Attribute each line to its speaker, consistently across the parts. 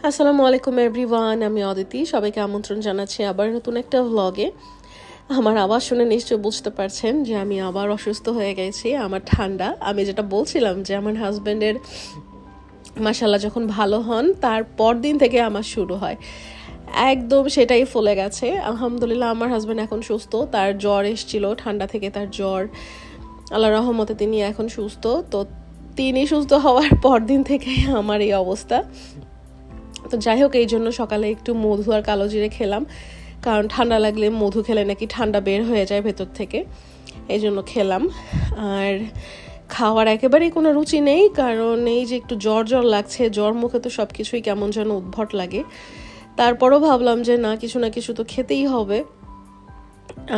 Speaker 1: আসসালামু আলাইকুম এভরিওয়ান আমি অদিতি। সবাইকে আমন্ত্রণ জানাচ্ছি আবার নতুন একটা ভ্লগে আমার আওয়াজ শুনে নিশ্চয়ই বুঝতে পারছেন যে আমি আবার অসুস্থ হয়ে গেছি, আমার ঠান্ডা। আমি যেটা বলছিলাম যে আমার হাজব্যান্ডের মাসাল্লাহ যখন ভালো হন, তার পরদিন থেকে আমার শুরু হয়। একদম সেটাই ফলে গেছে। আলহামদুলিল্লাহ, আমার হাজব্যান্ড এখন সুস্থ। তার জ্বর এসছিল, ঠান্ডা থেকে তার জ্বর। আল্লাহ রহমতে তিনি এখন সুস্থ। তো তিনি সুস্থ হওয়ার পরদিন থেকে আমার এই অবস্থা। তো যাই হোক, এই জন্য সকালে একটু মধু আর কালো জিরে খেলাম। কারণ ঠান্ডা লাগলে মধু খেলে নাকি ঠান্ডা বের হয়ে যায় ভেতর থেকে। এই জন্য খেলাম। আর খাওয়ার একেবারেই কোনো রুচি নেই, কারণ এই যে একটু জ্বর জ্বর লাগছে, জ্বর মুখে তো সব কিছুই কেমন যেন উদ্ভট লাগে। তারপরও ভাবলাম যে না, কিছু না কিছু তো খেতেই হবে।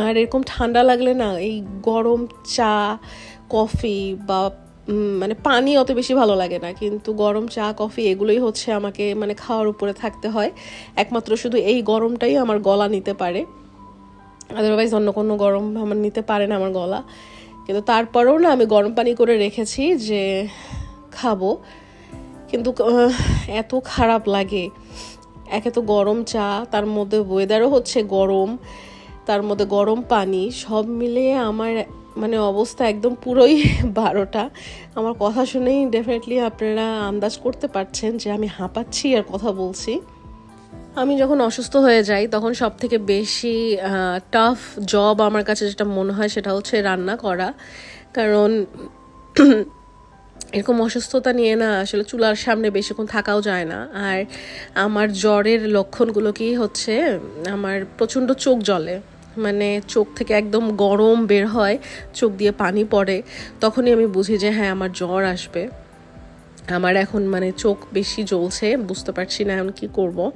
Speaker 1: আর এরকম ঠান্ডা লাগলে না, এই গরম চা, কফি বা মানে পানি অত বেশি ভালো লাগে না, কিন্তু গরম চা, কফি এগুলোই হচ্ছে আমাকে মানে খাওয়ার উপরে থাকতে হয়। একমাত্র শুধু এই গরমটাই আমার গলা নিতে পারে। আদারওয়াইজ অন্য কোনো গরম আমার নিতে পারে না আমার গলা। কিন্তু তারপরেও না আমি গরম পানি করে রেখেছি যে খাব। কিন্তু এত খারাপ লাগে। একে তো গরম চা, তার মধ্যে ওয়েদারও হচ্ছে গরম, তার মধ্যে গরম পানি, সব মিলিয়ে আমার মানে অবস্থা একদম পুরোই বারোটা। আমার কথা শুনেই ডেফিনেটলি আপনারা আন্দাজ করতে পারছেন যে আমি হাঁপাচ্ছি আর কথা বলছি। আমি যখন অসুস্থ হয়ে যাই, তখন সব থেকে বেশি টাফ জব আমার কাছে যেটা মনে হয় সেটা হচ্ছে রান্না করা। কারণ এরকম অসুস্থতা নিয়ে না আসলে চুলার সামনে বেশিক্ষণ থাকাও যায় না। আর আমার জ্বরের লক্ষণগুলো কি হচ্ছে, আমার প্রচণ্ড চোখ জ্বলে। মানে চোখ থেকে একদম গরম বের হয়, চোখ দিয়ে পানি পড়ে, তখনই আমি বুঝি যে হ্যাঁ আমার জ্বর আসবে। আমার এখন মানে চোখ বেশি জ্বলছে, বুঝতে পারছি না এখন কী করব।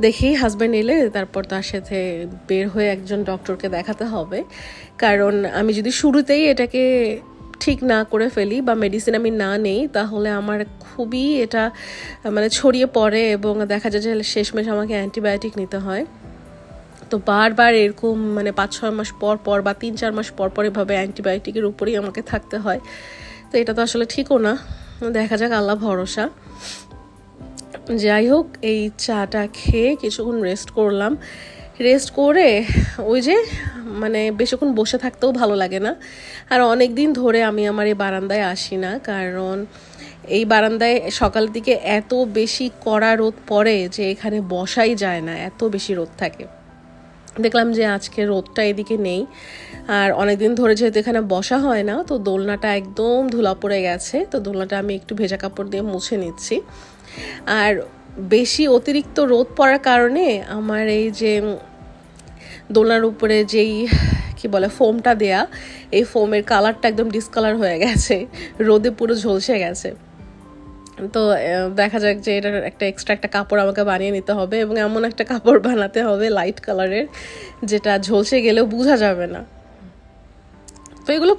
Speaker 1: দেখি হাজব্যান্ড এলে তারপর তার সাথে বের হয়ে একজন ডক্টরকে দেখাতে হবে। কারণ আমি যদি শুরুতেই এটাকে ঠিক না করে ফেলি বা মেডিসিন আমি না নেই, তাহলে আমার খুবই এটা মানে ছড়িয়ে পড়ে এবং দেখা যায় যে শেষমেশ আমাকে অ্যান্টিবায়োটিক নিতে হয়। তো বারবার এরকম মানে পাঁচ, ছয় মাস পর পর বা তিন, চার মাস পর পর এভাবে অ্যান্টিবায়োটিকের উপরেই আমাকে থাকতে হয়। তো এটা তো আসলে ঠিকও না। দেখা যাক, আল্লাহ ভরসা। যাই হোক, এই চাটা খেয়ে কিছুক্ষণ রেস্ট করলাম। রেস্ট করে ওই যে মানে বেশিক্ষণ বসে থাকতেও ভালো লাগে না। আর অনেক দিন ধরে আমি আমার এই বারান্দায় আসি না, কারণ এই বারান্দায় সকাল দিকে এত বেশি কড়া রোদ পড়ে যে এখানে বসাই যায় না, এত বেশি রোদ থাকে। দেখলাম যে আজকে রোদটা এদিকে নেই, আর অনেকদিন ধরে যেহেতু এখানে বসা হয় না, তো দোলনাটা একদম ধুলা পড়ে গেছে, তো দোলনাটা আমি একটু ভেজা কাপড় দিয়ে মুছে নিচ্ছি। আর বেশি অতিরিক্ত রোদ পড়ার কারণে আমার এই যে দোলনার উপরে যেই, কি বলে, ফোমটা দেয়া, এই ফোমের কালারটা একদম ডিসকালার হয়ে গেছে, রোদে পুরো ঝলসে গেছে। তো দেখা যাক যে এটার একটা এক্সট্রা একটা কাপড় আমাকে বানিয়ে নিতে হবে এবং এমন একটা কাপড় বানাতে হবে লাইট কালারের যেটা ঝলসে গেলেও বোঝা যাবে না। তো এগুলো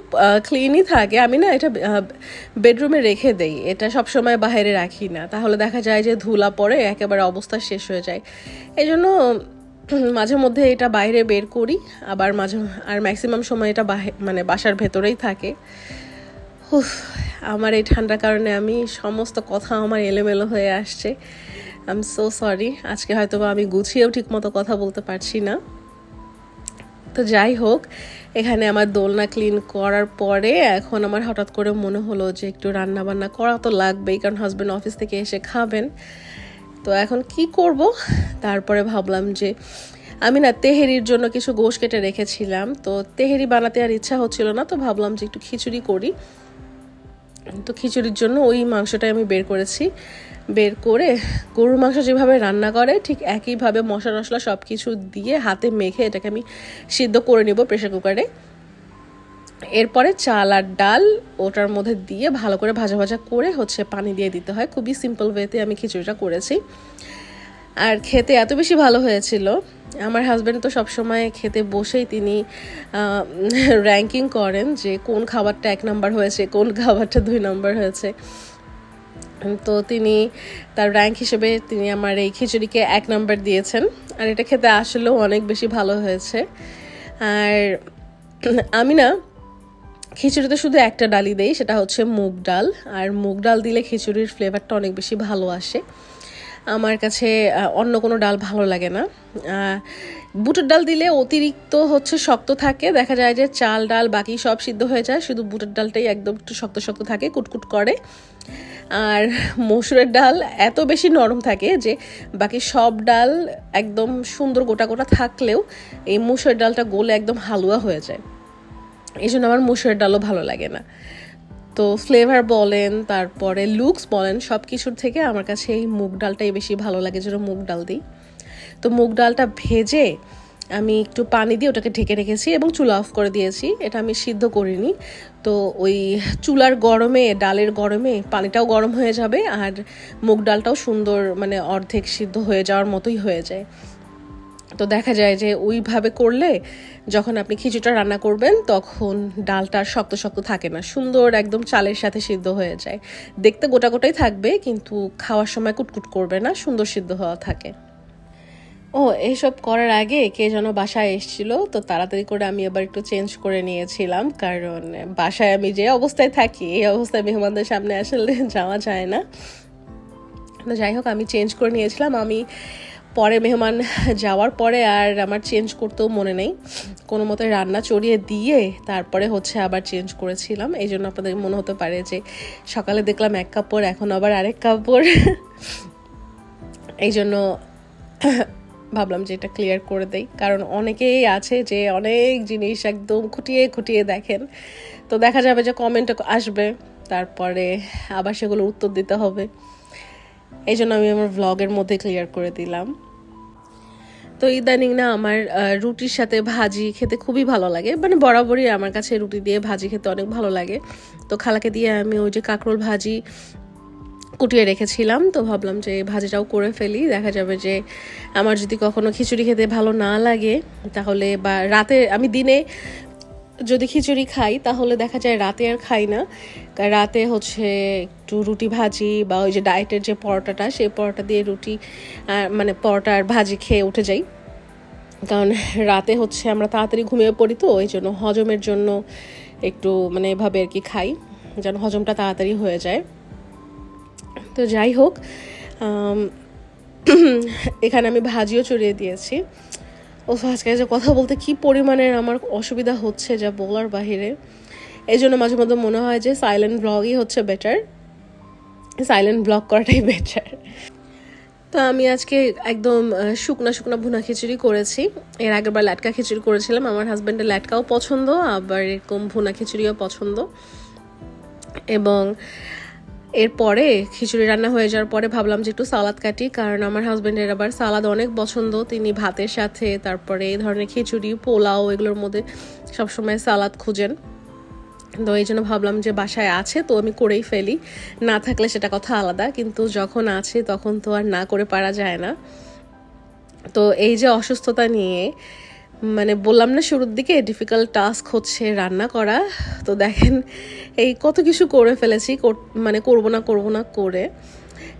Speaker 1: ক্লিনই থাকে। আমি না এটা বেডরুমে রেখে দেই। এটা সব সময় বাইরে রাখি না। তাহলে দেখা যায় যে ধুলা পড়ে, একেবারে অবস্থা শেষ হয়ে যায়। এই জন্য মাঝে মধ্যে এটা বাইরে বের করি। আবার মাঝে, আর ম্যাক্সিমাম সময় এটা মানে বাসার ভেতরেই থাকে। উফ, আমার এই ঠান্ডার কারণে আমি সমস্ত কথা আমার এলোমেলো হয়ে আসছে। আই এম সো সরি আজকে হয়তো বা আমি গুছিয়েও ঠিক মতো কথা বলতে পারছি না। তো যাই হোক এখানে আমার দোলনা ক্লিন করার পরে এখন আমার হঠাৎ করে মনে হলো যে একটু রান্না বান্না করা তো লাগবেই কারণ হাজব্যান্ড অফিস থেকে এসে খাবেন। তো এখন কি করব? তারপরে ভাবলাম যে আমি না তেহেরির জন্য কিছু গোশ কেটে রেখেছিলাম। তো তেহেরি বানাতে আর ইচ্ছা হচ্ছিল না তো ভাবলাম যে একটু খিচুড়ি করি। তো খিচুড়ির জন্য ওই মাংসটাই আমি বের করেছি। বের করে গরুর মাংস যেভাবে রান্না করে, ঠিক একইভাবে মশলা টশলা সব কিছু দিয়ে হাতে মেখে এটাকে আমি সিদ্ধ করে নেব প্রেশার কুকারে। এরপরে চাল আর ডাল ওটার মধ্যে দিয়ে ভালো করে ভাজা ভাজা করে হচ্ছে পানি দিয়ে দিতে হয়। খুবই সিম্পল ওয়েতে আমি খিচুড়িটা করেছি। আর খেতে এত বেশি ভালো হয়েছিল আমার হাজব্যান্ড তো সবসময় খেতে বসেই তিনি র্যাঙ্কিং করেন যে কোন খাবারটা এক নাম্বার হয়েছে, কোন খাবারটা দুই নাম্বার হয়েছে। তো তিনি তার র্যাঙ্ক হিসেবে তিনি আমার এই খিচুড়িকে এক নাম্বার দিয়েছেন। আর এটা খেতে আসলেও অনেক বেশি ভালো হয়েছে। আর আমি না খিচুড়িতে শুধু একটা ডালই দেই, সেটা হচ্ছে মুগ ডাল। আর মুগ ডাল দিলে খিচুড়ির ফ্লেভারটা অনেক বেশি ভালো আসে। আমার কাছে অন্য কোনো ডাল ভালো লাগে না। বুটের ডাল দিলে অতিরিক্ত হচ্ছে শক্ত থাকে। দেখা যায় যে চাল, ডাল, বাকি সব সিদ্ধ হয়ে যায়। শুধু বুটের ডালটাই একদম একটু শক্ত শক্ত থাকে, কুটকুট করে। আর মসুরের ডাল এত বেশি নরম থাকে যে বাকি সব ডাল একদম সুন্দর গোটা গোটা থাকলেও এই মুসুরের ডালটা গলে একদম হালুয়া হয়ে যায়। এই জন্য আমার মুসুরের ডালও ভালো লাগে না। তো ফ্লেভার বলেন, তারপরে লুকস বলেন সব কিছুর থেকে আমার কাছে এই মুগ ডালটাই বেশি ভালো লাগে, যেন মুগ ডাল দিই। তো মুগ ডালটা ভেজে আমি একটু পানি দিয়ে ওটাকে ঢেকে রেখেছি এবং চুলা অফ করে দিয়েছি। এটা আমি সিদ্ধ করিনি। তো ওই চুলার গরমে, ডালের গরমে পানিটাও গরম হয়ে যাবে আর মুগ ডালটাও সুন্দর মানে অর্ধেক সিদ্ধ হয়ে যাওয়ার মতোই হয়ে যায়। তো দেখা যায় যে ওইভাবে করলে যখন আপনি খিচুড়িটা রান্না করবেন, তখন ডালটা শক্ত শক্ত থাকে না। সুন্দর একদম চালের সাথে সিদ্ধ হয়ে যায়। দেখতে গোটা গোটাই থাকবে, কিন্তু খাওয়ার সময় কুটকুট করবে না, সুন্দর সিদ্ধ হওয়া থাকে। ও এইসব করার আগে কে যেন বাসায় এসেছিল, তো তাড়াতাড়ি করে আমি আবার একটু চেঞ্জ করে নিয়েছিলাম, কারণ বাসায় আমি যে অবস্থায় থাকি, এই অবস্থায় মেহমানদের সামনে আসলে যাওয়া যায় না। তো যাই হোক, আমি চেঞ্জ করে নিয়েছিলাম। আমি পরে মেহমান যাওয়ার পরে আর আমার চেঞ্জ করতেও মনে নেই। কোনো মতে রান্না চড়িয়ে দিয়ে তারপরে হচ্ছে আবার চেঞ্জ করেছিলাম। এই জন্য আপনাদের মনে হতে পারে যে সকালে দেখলাম এক কাপড়, এখন আবার আরেক কাপড়। এই জন্য ভাবলাম যে এটা ক্লিয়ার করে দেই। কারণ অনেকেই আছে যে অনেক জিনিস একদম খুঁটিয়ে খুঁটিয়ে দেখেন। তো দেখা যাবে যে কমেন্ট আসবে, তারপরে আবার সেগুলো উত্তর দিতে হবে। এই জন্য আমি আমার ভ্লগের মধ্যে ক্লিয়ার করে দিলাম। তো ইদানিং না আমার রুটির সাথে ভাজি খেতে খুবই ভালো লাগে। মানে বরাবরই আমার কাছে রুটি দিয়ে ভাজি খেতে অনেক ভালো লাগে। তো খালাকে দিয়ে আমি ওই যে কাঁকরোল ভাজি কুটিয়ে রেখেছিলাম। তো ভাবলাম যে ভাজিটাও করে ফেলি। দেখা যাবে যে আমার যদি কখনো খিচুড়ি খেতে ভালো না লাগে, তাহলে বা রাতে, আমি দিনে যদি খিচুড়ি খাই তাহলে দেখা যায় রাতে আর খাই না। রাতে হচ্ছে একটু রুটি ভাজি বা ওই যে ডায়েটের যে পরোটাটা সেই পরোটা দিয়ে রুটি আহ, মানে পরোটা আর ভাজি খেয়ে উঠে যাই। কারণ রাতে হচ্ছে আমরা তাড়াতাড়ি ঘুমিয়ে পড়ি তো ওই জন্য হজমের জন্য একটু মানে এভাবে আর কি খাই যেন হজমটা তাড়াতাড়ি হয়ে যায়। তো যাই হোক এখানে আমি ভাজিও চড়িয়ে দিয়েছি। ও আজকে যে কথা বলতে কি পরিমাণের আমার অসুবিধা হচ্ছে যা বলার বাহিরে, এই জন্য মাঝে মধ্যে মনে হয় যে সাইলেন্ট ব্লগই হচ্ছে বেটার সাইলেন্ট ব্লগ করাটাই বেটার তো আমি আজকে একদম শুকনা শুকনা ভুনা খিচুড়ি করেছি। এর আগের বার ল্যাটকা খিচুড়ি করেছিলাম। আমার হাজব্যান্ডের ল্যাটকাও পছন্দ, আবার এরকম ভুনা খিচুড়িও পছন্দ। এবং এরপরে খিচুড়ি রান্না হয়ে যাওয়ার পরে ভাবলাম যে একটু সালাদ কাটি, কারণ আমার হাজব্যান্ডের আবার সালাদ অনেক পছন্দ। তিনি ভাতের সাথে, তারপরে এই ধরনের খিচুড়ি, পোলাও এগুলোর মধ্যে সবসময় সালাদ খুঁজেন। তো এই জন্য ভাবলাম যে বাসায় আছে, তো আমি করেই ফেলি। না থাকলে সেটা কথা আলাদা, কিন্তু যখন আছে তখন তো আর না করে পারা যায় না। তো এই যে অসুস্থতা নিয়ে মানে বললাম না শুরুর দিকে ডিফিকাল্ট টাস্ক হচ্ছে রান্না করা। তো দেখেন, এই কত কিছু করে ফেলেছি মানে করব না করব না করে।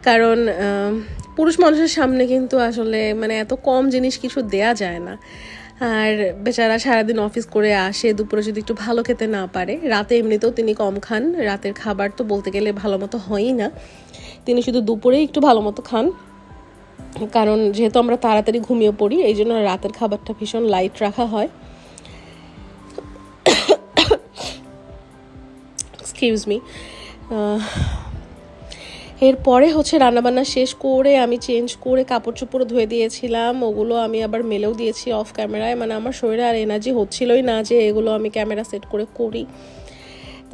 Speaker 1: কারণ পুরুষ মানুষের সামনে কিন্তু আসলে মানে এত কম জিনিস কিছু দেয়া যায় না। আর বেচারা সারাদিন অফিস করে আসে, দুপুরে যদি একটু ভালো খেতে না পারে, রাতে এমনিতেও তিনি কম খান। রাতের খাবার তো বলতে গেলে ভালো মতো হয়ই না। তিনি শুধু দুপুরেই একটু ভালো মতো খান। কারণ যেহেতু আমরা তাড়াতাড়ি ঘুমিয়ে পড়ি, এই জন্য রাতের খাবারটা ভীষণ লাইট রাখা হয়। এক্সকিউজ মি এরপরে হচ্ছে রান্নাবান্না শেষ করে আমি চেঞ্জ করে কাপড় চোপড় ধুয়ে দিয়েছিলাম। ওগুলো আমি আবার মেলেও দিয়েছি অফ ক্যামেরায় মানে আমার শরীরে আর এনার্জি হচ্ছিলই না যে এগুলো আমি ক্যামেরা সেট করে করি।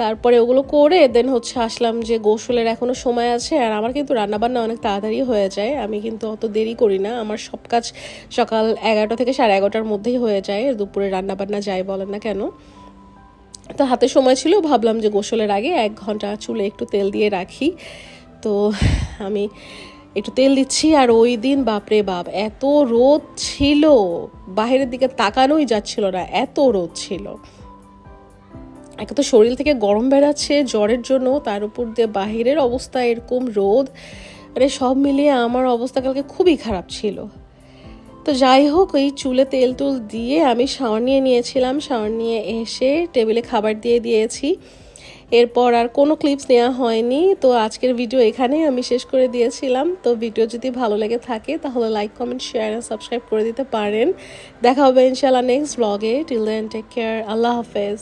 Speaker 1: তারপরে ওগুলো করে দেন হচ্ছে আসলাম যে গোসলের এখনও সময় আছে আর আমার কিন্তু রান্নাবান্না অনেক তাড়াতাড়ি হয়ে যায়। আমি কিন্তু অত দেরি করি না। আমার সব কাজ সকাল এগারোটা থেকে সাড়ে এগারোটার মধ্যেই হয়ে যায়। দুপুরে রান্নাবান্না যাই বলেন না কেন। তো হাতে সময় ছিল, ভাবলাম যে গোসলের আগে এক ঘণ্টা চুলে একটু তেল দিয়ে রাখি। তো আমি একটু তেল দিচ্ছি আর ওই দিন বাপরে বাপ, এত রোদ ছিল। বাইরের দিকে তাকানোই যাচ্ছিল না, এত রোদ ছিল। একে তো শরীর থেকে গরম বেড়াচ্ছে, জ্বরের জন্য, তার উপর দিয়ে বাহিরের অবস্থা এরকম রোদ মানে সব মিলিয়ে আমার অবস্থা কালকে খুবই খারাপ ছিল। তো যাই হোক, এই চুলে তেল তুল দিয়ে আমি শাওয়ার নিয়ে নিয়েছিলাম, শাওয়ার নিয়ে এসে টেবিলে খাবার দিয়ে দিয়েছি। এরপর আর কোনো ক্লিপস নেওয়া হয়নি, তো আজকের ভিডিও এখানেই আমি শেষ করে দিয়েছিলাম। তো ভিডিও যদি ভালো লেগে থাকে, তাহলে লাইক কমেন্ট শেয়ার আর সাবস্ক্রাইব করে দিতে পারেন। দেখা হবে ইনশাল্লাহ নেক্সট ব্লগে টিল দেন টেক কেয়ার আল্লাহ হাফেজ।